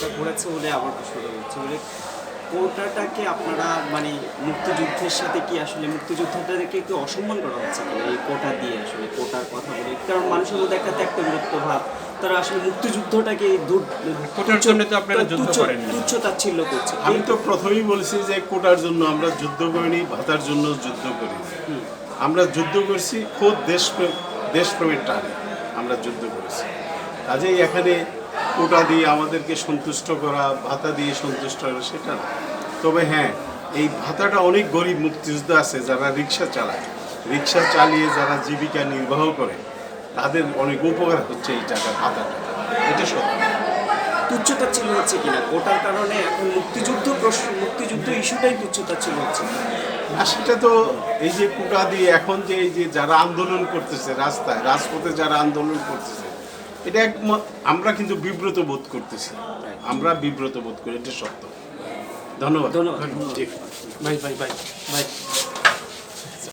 প্রশ্নটা করেছে বলে আবার প্রশ্নটা করছে। বলে কোটাটাকে আপনারা মানে মুক্তিযুদ্ধের সাথে কি আসলে মুক্তিযোদ্ধাদেরকে একটু অসম্মান করা হচ্ছে কিনা এই কোটা দিয়ে আসলে কোটার কথা বলে? কারণ মানুষের মধ্যে একটা ত্যাক্ত বিরক্ত ভাব। তারা আসলে মুক্তিযুদ্ধটাকে কোটার জন্য তো আপনারা যুদ্ধ করেননি। তুচ্ছ তাচ্ছিল্য করছে। আমি তো প্রথমেই বলছি যে কোটার জন্য আমরা যুদ্ধ করিনি ভাতার জন্য যুদ্ধ করি আমরা যুদ্ধ করছি খোদ দেশপ্রেম দেশপ্রেমের টানে আমরা যুদ্ধ করেছি। কাজেই এখানে কোটা দিয়ে আমাদেরকে সন্তুষ্ট করা ভাতা দিয়ে সন্তুষ্ট করা সেটা না। তবে হ্যাঁ এই ভাতাটা অনেক গরিব মুক্তিযোদ্ধা আছে যারা রিক্সা চালায়। রিক্সা চালিয়ে যারা জীবিকা নির্বাহ করে তাদের অনেক উপকার হচ্ছে এই টাকা ভাতাটা এটা সত্য। তাচ্ছিল্য হচ্ছে কিনা? কোটার কারণে এখন মুক্তিযুদ্ধ প্রশ্ন মুক্তিযুদ্ধ ইস্যুটাই তুচ্ছ তাচ্ছিল্য হচ্ছে আর সেটা তো এই যে কোটা দিয়ে এখন যে এই যে যারা আন্দোলন করতেছে রাস্তায় রাজপথে যারা আন্দোলন করতেছে এটা এক আমরা কিন্তু বিব্রত বোধ করতেছি। আমরা বিব্রত বোধ করি এটা সত্য। ধন্যবাদ। ধন্যবাদ। ঠিক। ভাই ভাই ভাই ভাই